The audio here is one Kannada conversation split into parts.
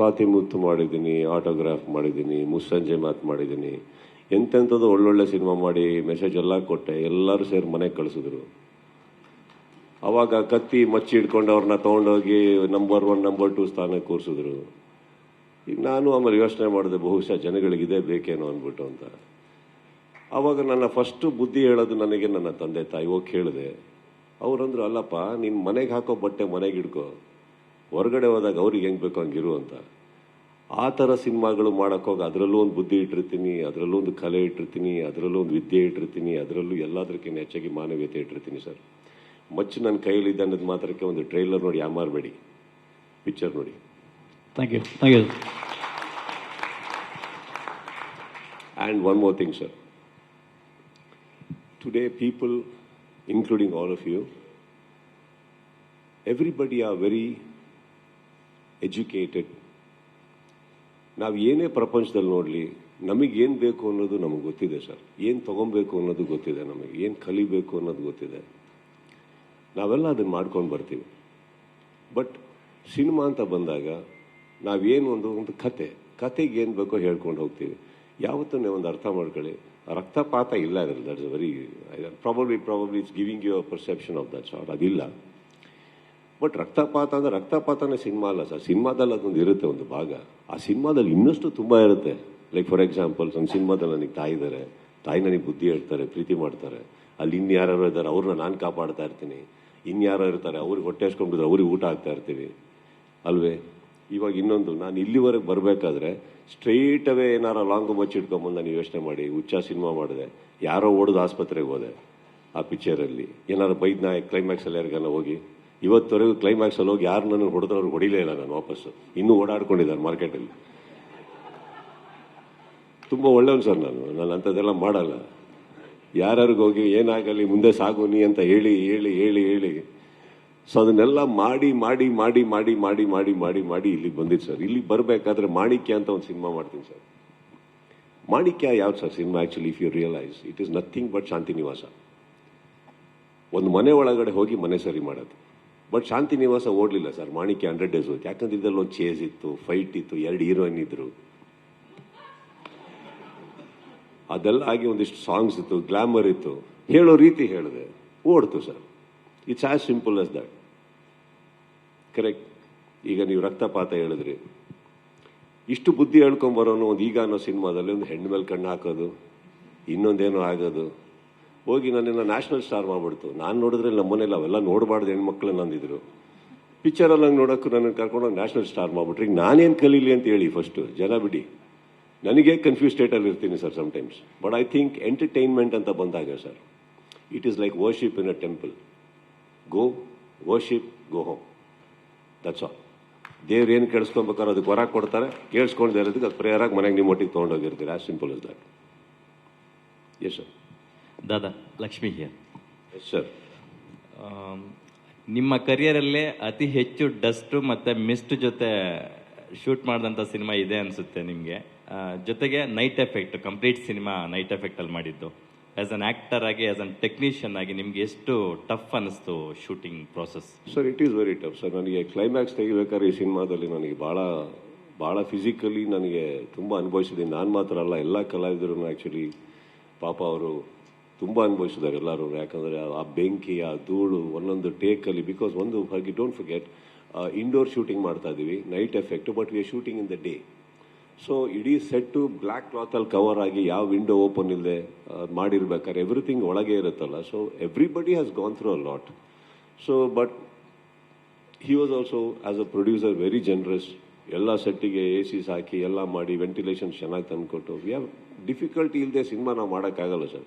ಸ್ವಾತಿ ಮುತ್ತು ಮಾಡಿದ್ದೀನಿ ಆಟೋಗ್ರಾಫ್ ಮಾಡಿದ್ದೀನಿ, ಮುಸ್ಸಂಜೆ ಮಾತು ಮಾಡಿದ್ದೀನಿ. ಎಂತೆಂಥದ್ದು ಒಳ್ಳೊಳ್ಳೆ ಸಿನಿಮಾ ಮಾಡಿ ಮೆಸೇಜ್ ಎಲ್ಲ ಕೊಟ್ಟೆ, ಎಲ್ಲರೂ ಸೇರಿ ಮನೆಗೆ ಕಳಿಸಿದ್ರು. ಅವಾಗ ಕತ್ತಿ ಮಚ್ಚಿ ಹಿಡ್ಕೊಂಡು ಅವ್ರನ್ನ ತೊಗೊಂಡೋಗಿ ನಂಬರ್ ಒನ್ ನಂಬರ್ ಟು ಸ್ಥಾನಕ್ಕೆ ಕೂರಿಸಿದ್ರು. ಈಗ ನಾನು ಆಮೇಲೆ ಯೋಚನೆ ಮಾಡಿದೆ, ಬಹುಶಃ ಜನಗಳಿಗೆ ಇದೇ ಬೇಕೇನೋ ಅಂದ್ಬಿಟ್ಟು ಅಂತ. ಆವಾಗ ನನ್ನ ಫಸ್ಟು ಬುದ್ಧಿ ಹೇಳೋದು ನನಗೆ ನನ್ನ ತಂದೆ ತಾಯಿ ಹೋಗಿ ಕೇಳಿದೆ. ಅವರಂದ್ರು ಅಲ್ಲಪ್ಪ ನಿಮ್ಮ ಮನೆಗೆ ಹಾಕೋ ಬಟ್ಟೆ ಮನೆಗೆ ಹಿಡ್ಕೋ. ಹೊರಗಡೆ ಹೋದಾಗ ಅವ್ರಿಗೆ ಹೆಂಗೆ ಬೇಕು ಹಂಗಿರು ಅಂತ. ಆ ಥರ ಸಿನಿಮಾಗಳು ಮಾಡೋಕ್ಕೋಗಿ ಅದರಲ್ಲೂ ಒಂದು ಬುದ್ಧಿ ಇಟ್ಟಿರ್ತೀನಿ ಅದರಲ್ಲೂ ಒಂದು ಕಲೆ ಇಟ್ಟಿರ್ತೀನಿ ಅದರಲ್ಲೂ ಒಂದು ವಿದ್ಯೆ ಇಟ್ಟಿರ್ತೀನಿ ಅದರಲ್ಲೂ ಎಲ್ಲದಕ್ಕಿಂತ ಹೆಚ್ಚಾಗಿ ಮಾನವೀಯತೆ ಇಟ್ಟಿರ್ತೀನಿ ಸರ್. ಮಚ್ಚು ನನ್ನ ಕೈಯಲ್ಲಿದೆ ಅನ್ನೋದು ಮಾತ್ರಕ್ಕೆ ಒಂದು ಟ್ರೈಲರ್ ನೋಡಿ ಯಾಮಾರಬೇಡಿ ಪಿಕ್ಚರ್ ನೋಡಿ. Thank you thank you and one more thing sir today people including all of you everybody are very educated. ನಾವು ಏನೇ ಪ್ರಪಂಚದಲ್ಲಿ ನೋಡಲಿ, ನಮಗೇನು ಬೇಕು ಅನ್ನೋದು ನಮಗೆ ಗೊತ್ತಿದೆ ಸರ್. ಏನು ತೊಗೊಬೇಕು ಅನ್ನೋದು ಗೊತ್ತಿದೆ ನಮಗೆ. ಏನು ಕಲಿಬೇಕು ಅನ್ನೋದು ಗೊತ್ತಿದೆ. ನಾವೆಲ್ಲ ಅದನ್ನು ಮಾಡ್ಕೊಂಡು ಬರ್ತೀವಿ. ಬಟ್ ಸಿನಿಮಾ ಅಂತ ಬಂದಾಗ ನಾವೇನು ಒಂದು ಒಂದು ಕತೆ, ಕತೆಗೆ ಏನು ಬೇಕೋ ಹೇಳ್ಕೊಂಡು ಹೋಗ್ತೀವಿ. ಯಾವತ್ತೂ ನೀವು ಒಂದು ಅರ್ಥ ಮಾಡ್ಕೊಳ್ಳಿ. ರಕ್ತಪಾತ ಇಲ್ಲ ಅದರಲ್ಲಿ. That's very probably probably it's giving you perception of that sir ಅದಿಲ್ಲ. ಬಟ್ ರಕ್ತಪಾತ ಅಂದರೆ ರಕ್ತಪಾತನೇ ಸಿನಿಮಾ ಅಲ್ಲ ಸರ್. ಸಿನಿಮಾದಲ್ಲಿ ಅದೊಂದು ಇರುತ್ತೆ ಒಂದು ಭಾಗ. ಆ ಸಿನಿಮಾದಲ್ಲಿ ಇನ್ನಷ್ಟು ತುಂಬ ಇರುತ್ತೆ. ಲೈಕ್ ಫಾರ್ ಎಕ್ಸಾಂಪಲ್ ಒಂದು ಸಿನಿಮಾದಲ್ಲಿ ನನಗೆ ತಾಯಿ ಇದ್ದಾರೆ ತಾಯಿ ನನಗೆ ಬುದ್ಧಿ ಹೇಳ್ತಾರೆ, ಪ್ರೀತಿ ಮಾಡ್ತಾರೆ. ಅಲ್ಲಿ ಇನ್ಯಾರು ಇದ್ದಾರೆ, ಅವ್ರನ್ನ ನಾನು ಕಾಪಾಡ್ತಾ ಇರ್ತೀನಿ. ಇನ್ಯಾರೋ ಇರ್ತಾರೆ, ಅವ್ರಿಗೆ ಹೊಟ್ಟೆ ಹಸ್ಕೊಂಡ್ಬಿಟ್ಟಿದ್ರೆ ಅವ್ರಿಗೆ ಊಟ ಆಗ್ತಾ ಇರ್ತೀವಿ. ಅಲ್ವೇ? ಇವಾಗ ಇನ್ನೊಂದು, ನಾನು ಇಲ್ಲಿವರೆಗೆ ಬರಬೇಕಾದ್ರೆ ಸ್ಟ್ರೈಟ್ ಅವೇ ಏನಾರ ಲಾಂಗ್ ಬಚ್ಚಿಟ್ಕೊಂಬಂದು ನಾನು ಯೋಚನೆ ಮಾಡಿ, ಹುಚ್ಚ ಸಿನಿಮಾ ಮಾಡಿದೆ. ಯಾರೋ ಓಡೋದು ಆಸ್ಪತ್ರೆಗೆ ಹೋದೆ ಆ ಪಿಕ್ಚರಲ್ಲಿ ಏನಾರು ಬೈದ್ ನಾ ಕ್ಲೈಮ್ಯಾಕ್ಸಲ್ಲಿ ಯಾರಿಗಾನ ಹೋಗಿ? ಇವತ್ತವರೆಗೂ ಕ್ಲೈಮ್ಯಾಕ್ಸಲ್ಲಿ ಹೋಗಿ ಯಾರು ನನಗೆ ಹೊಡೆದ್ರೆ ಅವ್ರಿಗೆ ಹೊಡಿಲೇ ಇಲ್ಲ ನಾನು ವಾಪಸ್ಸು ಇನ್ನೂ ಓಡಾಡ್ಕೊಂಡಿದ್ದಾರೆ ಮಾರ್ಕೆಟಲ್ಲಿ. ತುಂಬ ಒಳ್ಳೆಯವನು ಸರ್ ನಾನು. ನಾನು ಅಂಥದ್ದೆಲ್ಲ ಮಾಡಲ್ಲ. ಯಾರ್ಯಾರಿಗೆ ಹೋಗಿ ಏನಾಗಲಿ ಮುಂದೆ ಸಾಗುನಿ ಅಂತ ಹೇಳಿ ಹೇಳಿ ಹೇಳಿ ಹೇಳಿ. ಸೊ ಅದನ್ನೆಲ್ಲ ಮಾಡಿ ಮಾಡಿ ಮಾಡಿ ಮಾಡಿ ಮಾಡಿ ಮಾಡಿ ಮಾಡಿ ಮಾಡಿ ಇಲ್ಲಿಗೆ ಬಂದಿದ್ದು ಸರ್. ಇಲ್ಲಿ ಬರಬೇಕಾದ್ರೆ ಮಾಣಿಕ್ಯ ಅಂತ ಒಂದು ಸಿನಿಮಾ ಮಾಡ್ತೀನಿ ಸರ್. ಮಾಣಿಕ್ಯ ಯಾವ್ದು sir cinema actually if you realise it is nothing but Shanti Nivasa ಒಂದು ಮನೆ ಒಳಗಡೆ ಹೋಗಿ ಮನೆ ಸರಿ ಮಾಡೋದು. ಬಟ್ ಶಾಂತಿ ನಿವಾಸ ಓಡಲಿಲ್ಲ ಸರ್ ಮಾಣಿಕ್ಯ ಹಂಡ್ರೆಡ್ ಡೇಸ್ ಹೋಯ್ತು. ಯಾಕಂದ್ರೆ ಇದರಲ್ಲಿ ಒಂದು ಚೇಸ್ ಇತ್ತು ಫೈಟ್ ಇತ್ತು, ಎರಡು ಹೀರೋಯಿನ್ ಇದ್ರು. ಅದೆಲ್ಲ ಆಗಿ ಒಂದಿಷ್ಟು ಸಾಂಗ್ಸ್ ಇತ್ತು ಗ್ಲಾಮರ್ ಇತ್ತು. ಹೇಳೋ ರೀತಿ ಹೇಳಿದೆ. ಓಡ್ತು sir it's as simple as that correct ಈಗ ನೀವು ರಕ್ತಪಾತ ಹೇಳಿದ್ರಿ. ಇಷ್ಟು ಬುದ್ಧಿ ಹೇಳ್ಕೊಂಬರೋನು ಒಂದು ಈಗ ಅನ್ನೋ ಸಿನಿಮಾದಲ್ಲಿ ಒಂದು ಹೆಣ್ಣು ಮೇಲೆ ಕಣ್ಣು ಹಾಕೋದು, ಇನ್ನೊಂದೇನೋ ಆಗೋದು. ಹೋಗಿ ನನ್ನನ್ನು ನ್ಯಾಷನಲ್ ಸ್ಟಾರ್ ಮಾಡ್ಬಿಡ್ತು. ನಾನು ನೋಡಿದ್ರೆ ನಮ್ಮ ಮನೇಲಿ ಅವೆಲ್ಲ ನೋಡಬಾರ್ದು ಹೆಣ್ಮಕ್ಳನ್ನ ಅಂದಿದ್ರು ಪಿಕ್ಚರಲ್ಲಿ ಹಂಗೆ ನೋಡೋಕ್ಕೂ ನನ್ನನ್ನು ಕರ್ಕೊಂಡು ನ್ಯಾಷನಲ್ ಸ್ಟಾರ್ ಮಾಡ್ಬಿಟ್ರಿ. ಈಗ ನಾನೇನು ಕಲೀಲಿ ಅಂತ ಹೇಳಿ ಫಸ್ಟು ಜನ ಬಿಡಿ. ನನಗೆ ಕನ್ಫ್ಯೂಸ್ ಸ್ಟೇಟಲ್ಲಿ ಇರ್ತೀನಿ sir sometimes but I think entertainment ಅಂತ ಬಂದಾಗ sir it is like worship in a temple go worship go home that's all ದೇವ್ರು ಏನು ಕೇಳಿಸ್ಕೊಬೇಕಾದ್ರೆ ಅದಕ್ಕೆ ಹೊರ ಕೊಡ್ತಾರೆ. ಕೇಳಿಸ್ಕೊಂಡು ಇರೋದಕ್ಕೆ ಅದು ಪ್ರೇಯರ್ ಆಗಿ ಮನೆಗೆ ನಿಮ್ಮ ಒಟ್ಟಿಗೆ ತೊಗೊಂಡೋಗಿರ್ತೀರಿ. As simple is that yes sir Dada Lakshmi here sir ನಿಮ್ಮ ಕರಿಯರಲ್ಲೇ ಅತಿ ಹೆಚ್ಚು ಡಸ್ಟು ಮತ್ತು ಮಿಸ್ಟ್ ಜೊತೆ ಶೂಟ್ ಮಾಡಿದಂಥ ಸಿನಿಮಾ ಇದೆ ಅನಿಸುತ್ತೆ ನಿಮಗೆ. ಜೊತೆಗೆ night effect complete cinema night ಎಫೆಕ್ಟಲ್ಲಿ ಮಾಡಿದ್ದು. ಆ್ಯಸ್ ಅನ್ ಆ್ಯಕ್ಟರ್ ಆಗಿ ಆ್ಯಸ್ ಅನ್ ಟೆಕ್ನಿಷಿಯನ್ ಆಗಿ ನಿಮ್ಗೆ ಎಷ್ಟು ಟಫ್ ಅನ್ನಿಸ್ತು shooting process sir it is very tough sir ನನಗೆ ಕ್ಲೈಮ್ಯಾಕ್ಸ್ ತೆಗಿಬೇಕಾದ್ರೆ ಈ ಸಿನಿಮಾದಲ್ಲಿ ನನಗೆ ಭಾಳ ಭಾಳ ಫಿಸಿಕಲಿ ನನಗೆ ತುಂಬ ಅನುಭವಿಸಿದ್ದೀನಿ. ನಾನು ಮಾತ್ರ ಅಲ್ಲ ಎಲ್ಲ ಕಲಾವಿದರು ಆ್ಯಕ್ಚುಲಿ ಪಾಪ ಅವರು ತುಂಬ ಅನುಭವಿಸಿದ್ದಾರೆ ಎಲ್ಲರೂ. ಯಾಕಂದರೆ ಆ ಬೆಂಕಿ, ಆ ಧೂಳು ಒಂದೊಂದು ಟೇಕಲ್ಲಿ ಬಿಕಾಸ್ ಒಂದು ಹಾಗೆ ಡೋಂಟ್ ಫರ್ಗೆಟ್ ಇಂಡೋರ್ ಶೂಟಿಂಗ್ ಮಾಡ್ತಾ ಇದ್ದೀವಿ night effect but we are shooting in the day so ಇಡೀ ಸೆಟ್ಟು ಬ್ಲ್ಯಾಕ್ ಕ್ಲಾತಲ್ಲಿ ಕವರ್ ಆಗಿ ಯಾವ ವಿಂಡೋ ಓಪನ್ ಇಲ್ಲದೆ ಮಾಡಿರ್ಬೇಕಾದ್ರೆ ಎವ್ರಿಥಿಂಗ್ ಒಳಗೆ ಇರುತ್ತಲ್ಲ. So everybody has gone through a lot so but he was also as a producer very generous ಎಲ್ಲ ಸೆಟ್ಟಿಗೆ ಎ ಸಿಸ್ ಹಾಕಿ, ಎಲ್ಲ ಮಾಡಿ ವೆಂಟಿಲೇಷನ್ ಚೆನ್ನಾಗಿ ತಂದುಕೊಟ್ಟು. ವಿ ಹ್ಯಾವ್ ಡಿಫಿಕಲ್ಟಿ ಇಲ್ಲದೆ ಸಿನಿಮಾ ನಾವು ಮಾಡೋಕ್ಕಾಗಲ್ಲ ಸರ್.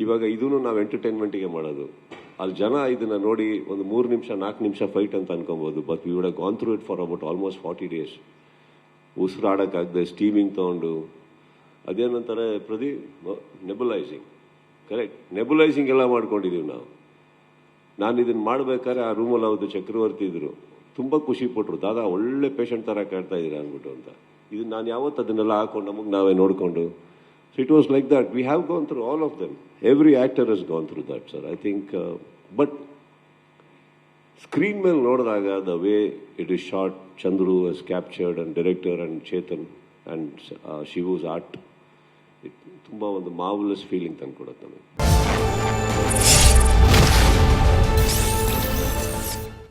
ಇವಾಗ ಇದನ್ನು ನಾವು ಎಂಟರ್ಟೈನ್ಮೆಂಟಿಗೆ ಮಾಡೋದು. ಅಲ್ಲಿ ಜನ ಇದನ್ನ ನೋಡಿ ಒಂದು ಮೂರು ನಿಮಿಷ ನಾಲ್ಕು ನಿಮಿಷ ಫೈಟ್ ಅಂತ ಅನ್ಕೊಬೋದು. But we would gone through it for about almost forty days ಉಸಿರಾಡೋಕ್ಕಾಗದೆ steaming ತೊಗೊಂಡು. ಅದೇನಂತಾರೆ ಪ್ರತಿ ನೆಬುಲೈಸಿಂಗ್ ಕರೆಕ್ಟ್ ನೆಬುಲೈಸಿಂಗ್ ಎಲ್ಲ ಮಾಡ್ಕೊಂಡಿದ್ದೀವಿ ನಾವು. ನಾನು ಇದನ್ನು ಮಾಡಬೇಕಾದ್ರೆ ಆ ರೂಮಲ್ಲಿ ಅವ್ರದ್ದು ಚಕ್ರವರ್ತಿ ಇದ್ದರು ತುಂಬ ಖುಷಿ ಪಟ್ಟರು ದಾದಾ, ಒಳ್ಳೆ ಪೇಷಂಟ್ ಥರ ಕಾಡ್ತಾ ಇದ್ದೀರಾ? ಅಂದ್ಬಿಟ್ಟು ಅಂತ. ಇದನ್ನು ನಾನು ಯಾವತ್ತು ಅದನ್ನೆಲ್ಲ ಹಾಕೊಂಡು ನಮಗೆ ನಾವೇ ನೋಡಿಕೊಂಡು So it was like that. We have gone through all of them. Every actor has gone through that, sir. I think, uh, but screen ಮೇಲೆ ನೋಡಿದಾಗ the way it is shot Chandru has captured and director and Chetan and Shivu's art, it ತುಂಬ marvelous feeling. ಫೀಲಿಂಗ್ ತಂದು ಕೊಡುತ್ತೆ ನಮಗೆ